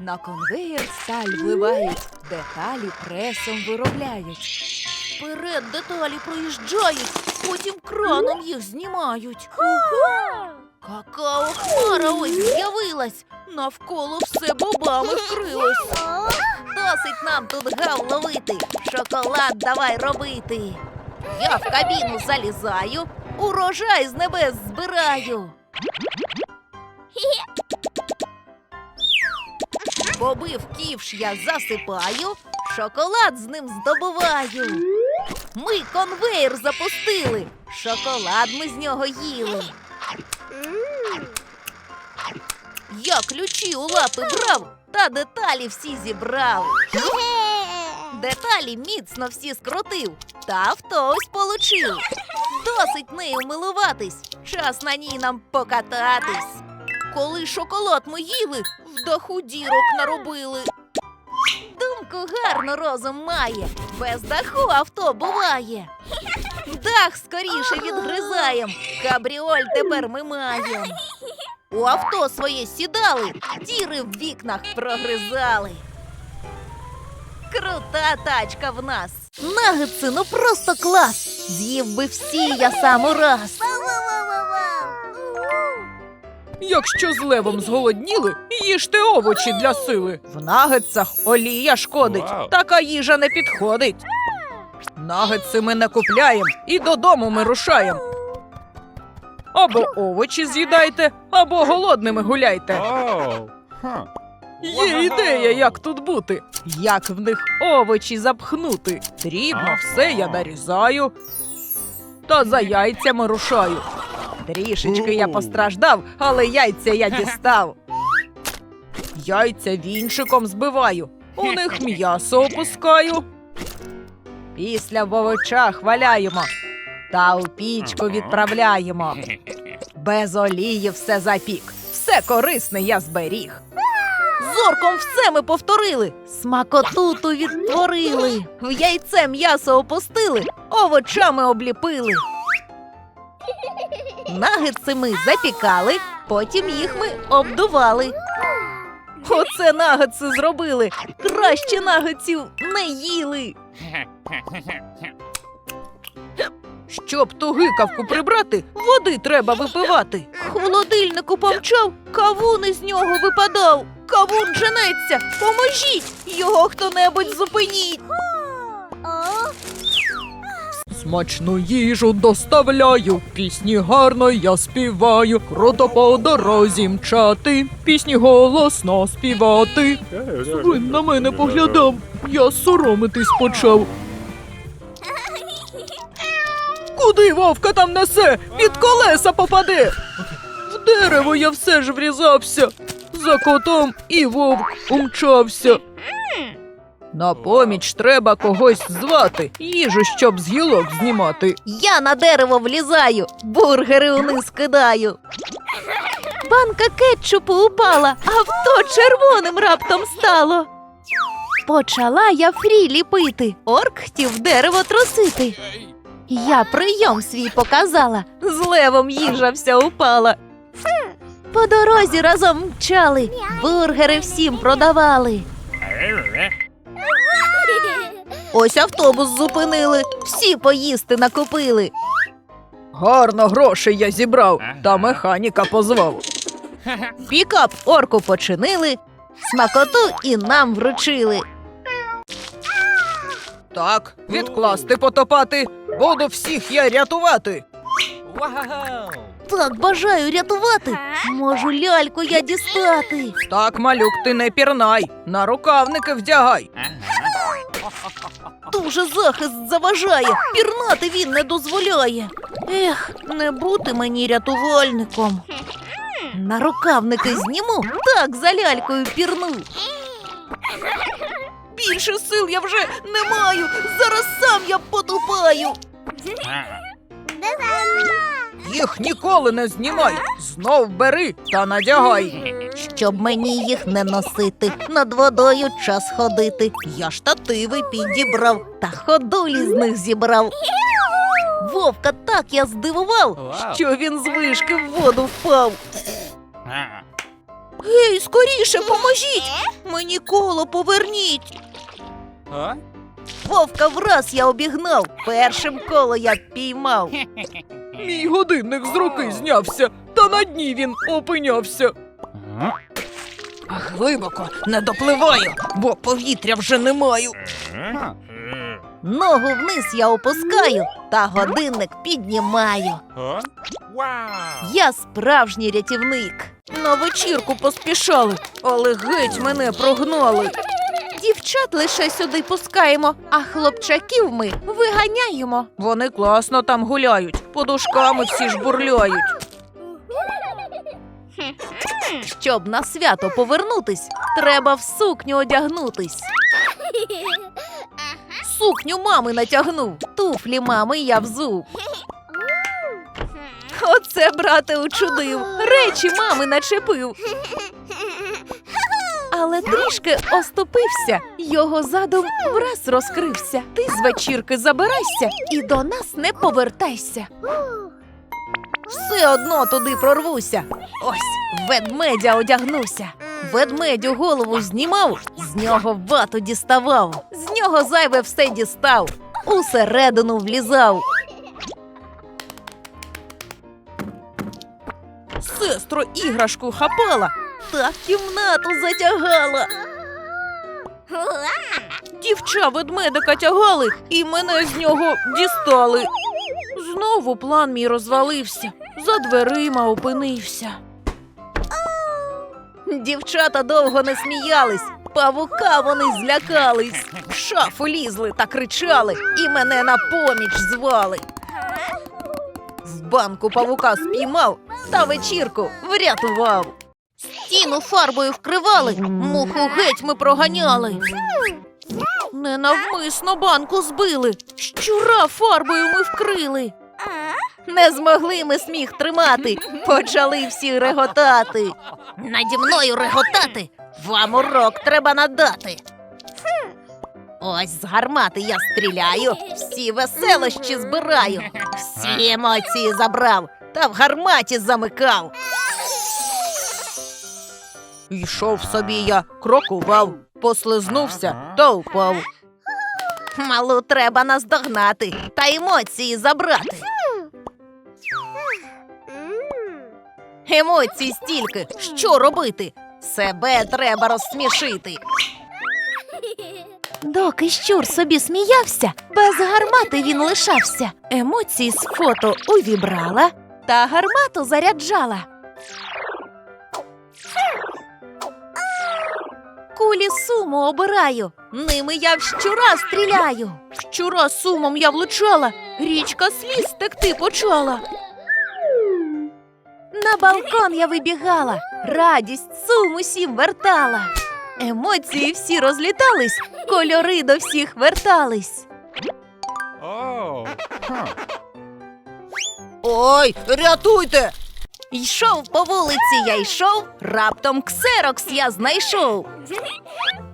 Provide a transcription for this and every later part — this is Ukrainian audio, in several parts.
На конвеєр сталь вливають, деталі пресом виробляють. Вперед деталі проїжджають, потім краном їх знімають. Какао хмара ось з'явилась. Навколо все бобами вкрилось. Досить нам тут гав ловити. Шоколад давай робити. Я в кабіну залізаю, урожай з небес збираю. Боби в ківш я засипаю, шоколад з ним здобуваю. Ми конвейер запустили, шоколад ми з нього їли. Я ключі у лапи брав, та деталі всі зібрав. Деталі міцно всі скрутив, та авто ось получив. Досить нею милуватись, час на ній нам покататись. Коли шоколад ми їли, в даху дірок наробили. Думку гарно розум має, без даху авто буває. Дах скоріше відгризаєм, кабріоль тепер ми маєм. У авто своє сідали, діри в вікнах прогризали. Крута тачка в нас. Ну просто клас. З'їв би всі я сам ураз. Якщо з левом зголодніли, їжте овочі для сили. В нагетсах олія шкодить, Вау. така їжа не підходить. Нагетси ми не купляєм і додому ми рушаємо. Або овочі з'їдайте, або голодними гуляйте. Є ідея, як тут бути. Як в них овочі запхнути. Дрібно все я нарізаю. Та за яйцями рушаю. Трішечки я постраждав, але яйця я дістав. Яйця вінчиком збиваю, у них м'ясо опускаю. Після в овочах валяємо та у пічку відправляємо. Без олії все запік, все корисне я зберіг. Зорком все ми повторили, смакоту ту відтворили, в яйце м'ясо опустили, овочами обліпили. Нагетси ми запікали, потім їх ми обдували. Оце нагетси зробили. Краще нагетсів не їли. Щоб ту гикавку прибрати, води треба випивати. Холодильнику помчав, кавун із нього випадав. Кавун женеться, поможіть! Його хто-небудь зупиніть. Смачну їжу доставляю, пісні гарно я співаю, круто по дорозі мчати, пісні голосно співати. Він на мене поглядав, я соромитись почав. Куди вовка там несе? Під колеса попаде. В дерево я все ж врізався. За котом і вовк умчався. На поміч треба когось звати, їжу, щоб з гілок знімати. Я на дерево влізаю, бургери униз кидаю. Банка кетчупу упала, авто червоним раптом стало. Почала я фрі ліпити, орк хотів дерево трусити. Я прийом свій показала, з левом їжа вся упала. По дорозі разом мчали, бургери всім продавали. Ось автобус зупинили, всі поїсти накупили. Гарно грошей я зібрав, та механіка позвав. Пікап орку починили, смакоту і нам вручили. Так, відкласти потопати, буду всіх я рятувати. Так бажаю рятувати. Можу ляльку я дістати. Так, малюк, ти не пірнай, на рукавники вдягай. Дуже захист заважає, пірнати він не дозволяє. Ех, не бути мені рятувальником. На рукавники зніму, так за лялькою пірну. Більше сил я вже не маю. Зараз сам я потупаю. Їх ніколи не знімай, знов бери та надягай. Щоб мені їх не носити, над водою час ходити. Я штативи підібрав та ходулі з них зібрав. Вовка так я здивував, Вау. що він з вишки в воду впав. Гей, скоріше, поможіть! Мені коло поверніть. Вовка враз я обігнав, першим коло я піймав. Мій годинник з руки знявся, та на дні він опинявся. Глибоко не допливаю, бо повітря вже не маю. Ногу вниз я опускаю, та годинник піднімаю. Я справжній рятівник. На вечірку поспішали, але геть мене прогнали. Дівчат лише сюди пускаємо, а хлопчаків ми виганяємо. Вони класно там гуляють, подушками всі ж бурляють. Щоб на свято повернутись, треба в сукню одягнутись. Сукню мами натягнув, туфлі мами я взув. Оце, брате, учудив, речі мами начепив. Але трішки оступився, його задум враз розкрився. Ти з вечірки забирайся і до нас не повертайся. Все одно туди прорвуся. Ось ведмедя одягнувся. Ведмедю голову знімав, з нього вату діставав, з нього зайве все дістав, усередину влізав. Сестро іграшку хапала, Та в кімнату затягала. дівча ведмедика тягали і мене з нього дістали. Знову план мій розвалився, за дверима опинився. Дівчата довго не сміялись, павука вони злякались. В шафу лізли та кричали, і мене на поміч звали. В банку павука спіймав та вечірку врятував. Стіну фарбою вкривали, муху геть ми проганяли. Ненавмисно банку збили, щура фарбою ми вкрили. Не змогли ми сміх тримати, почали всі реготати. Наді мною реготати, вам урок треба надати. Ось з гармати я стріляю, всі веселощі збираю, всі емоції забрав та в гарматі замикав. Йшов собі я, крокував, послизнувся та впав. Малу треба наздогнати та емоції забрати. Емоцій стільки, що робити? Себе треба розсмішити. Доки щур собі сміявся, без гармати він лишався. Емоції з фото увібрала та гармату заряджала. Кулі суму обираю, ними я в щура стріляю. Щура сумом я влучала, річка сліз текти почала. На балкон я вибігала, радість сум усім вертала. Емоції всі розлітались, кольори до всіх вертались. Ой, рятуйте! Йшов по вулиці, я йшов, раптом ксерокс я знайшов.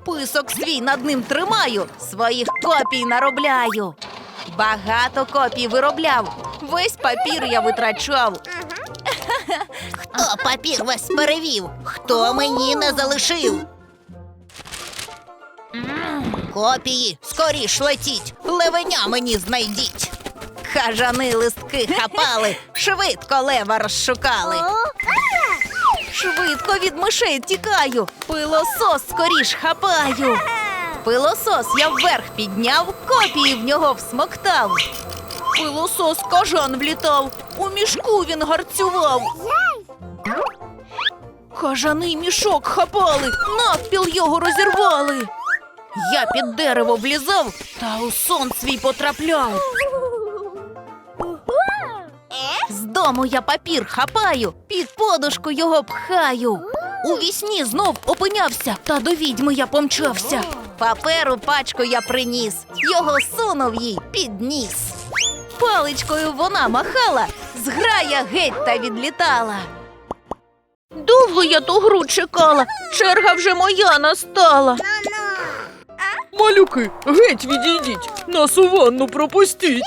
Писок свій над ним тримаю, своїх копій наробляю. Багато копій виробляв, весь папір я витрачав. Хто папір весь перевів, хто мені не залишив? Копії, скоріш летіть, левеня мені знайдіть. Кажани листки хапали, швидко лева розшукали. Швидко від мишей тікаю, пилосос скоріш хапаю. Пилосос я вверх підняв, копії в нього всмоктав. Пилосос кажан влітав, у мішку він гарцював. Кажаний мішок хапали, навпіл його розірвали. Я під дерево влізав та у сон свій потрапляв. З дому я папір хапаю, під подушку його пхаю. У вісні знов опинявся, та до відьми я помчався. Паперу пачку я приніс, його сунув їй під ніс. Паличкою вона махала, зграя геть та відлітала. Довго я ту гру чекала, черга вже моя настала. Малюки, геть відійдіть, нас у ванну пропустіть.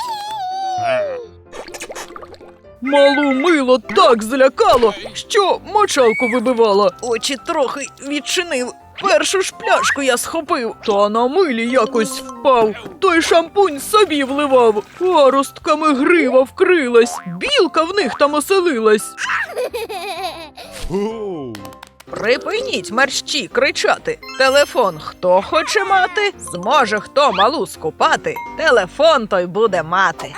Малу мило так злякало, що мочалку вибивало. Очі трохи відчинив. Першу ж пляшку я схопив, та на милі якось впав. Той шампунь собі вливав. Паростками грива вкрилась, білка в них там оселилась. Припиніть мерщі кричати. Телефон хто хоче мати, зможе хто малу скупати. Телефон той буде мати.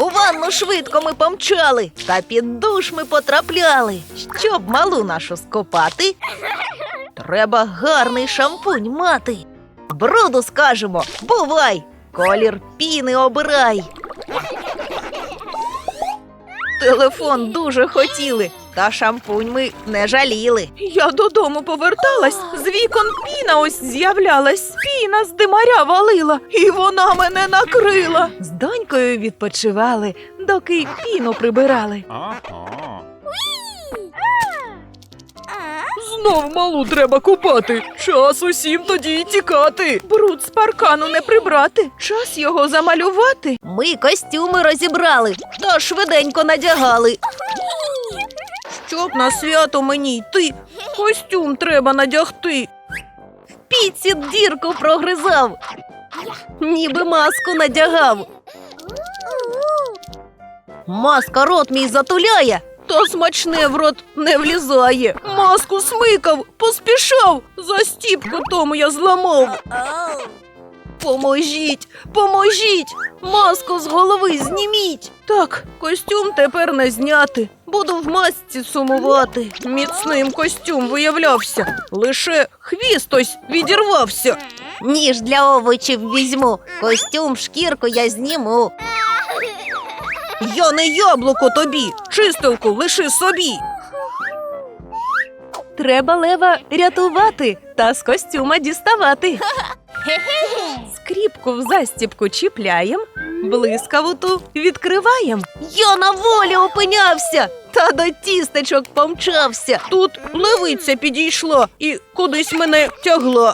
У ванну швидко ми помчали, та під душ ми потрапляли. Щоб малу нашу скопати, треба гарний шампунь мати. Бруду скажемо, бувай, колір піни обирай. Телефон дуже хотіли, та шампунь ми не жаліли. Я додому поверталась, з вікон піна ось з'являлась. Піна з димаря валила, і вона мене накрила. З донькою відпочивали, доки піну прибирали. Знов малу треба купати. Час усім тоді й тікати. Бруд з паркану не прибрати. Час його замалювати. Ми костюми розібрали та швиденько надягали. Щоб на свято мені йти, костюм треба надягти. Піці дірку прогризав, ніби маску надягав. Маска рот мій затуляє, Та смачне в рот не влізає. Маску смикав, поспішав. Застіпку тому я зламав. Поможіть, поможіть! Маску з голови зніміть. Так, костюм тепер не зняти. Буду в масці сумувати. Міцним костюм виявлявся. Лише хвіст ось відірвався. ніж для овочів візьму, костюм, шкірку я зніму. Я не яблуко тобі, чистилку лиши собі. Треба лева рятувати та з костюма діставати. Скріпку в застібку чіпляєм, блискавуту відкриваєм. Я на волі опинявся, та до тістечок помчався. Тут левиця підійшла і кудись мене тягла.